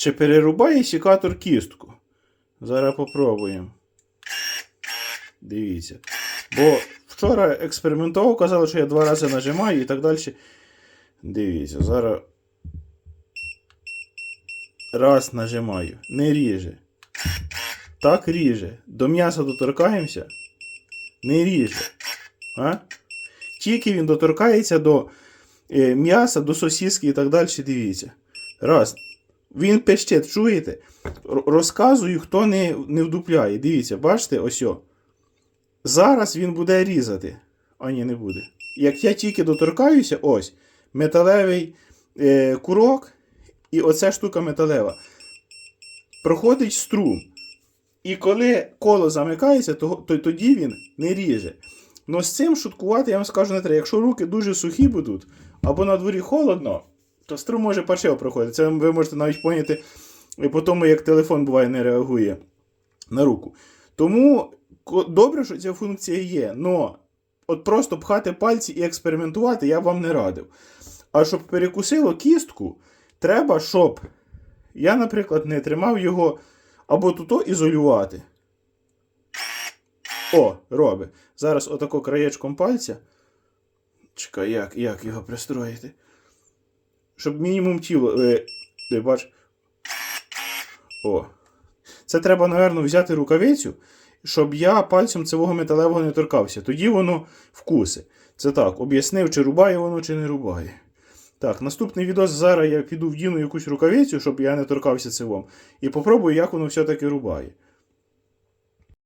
Чи перерубає сікатор кістку? Зараз попробуємо. Дивіться. Бо вчора експериментував, казали, що я два рази нажимаю і так далі. Дивіться, зараз. Раз нажимаю. Не ріже. Так ріже. До м'яса доторкаємося. Не ріже. А? Тільки він доторкається до е, м'яса, до сосиски і так далі. Дивіться. Раз. Він пещить, чуєте? Розказую, хто не, не вдупляє. Дивіться, бачите, ось. о. Зараз він буде різати. А ні, не буде. Як я тільки доторкаюся, ось, металевий е, курок, і оця штука металева. Проходить струм. І коли коло замикається, то, то тоді він не ріже. Ну з цим шуткувати, я вам скажу, не треба. Якщо руки дуже сухі будуть, або на дворі холодно, то струм може паршиво проходити. Це ви можете навіть поняти і по тому, як телефон буває не реагує на руку. Тому добре, що ця функція є, но от просто пхати пальці і експериментувати я вам не радив. А щоб перекусило кістку, треба, щоб я, наприклад, не тримав його або туто ізолювати. О, робить. Зараз отако краєчком пальця. Чекай, як, як його пристроїти? Щоб мінімум тіло. Е, ти бач. О. Це треба, напевно, взяти рукавицю, щоб я пальцем цього металевого не торкався. Тоді воно вкуси. Це так, об'яснив, чи рубає воно, чи не рубає. Так, наступний відос зараз я піду вдіну якусь рукавицю, щоб я не торкався цивом, і попробую, як воно все-таки рубає.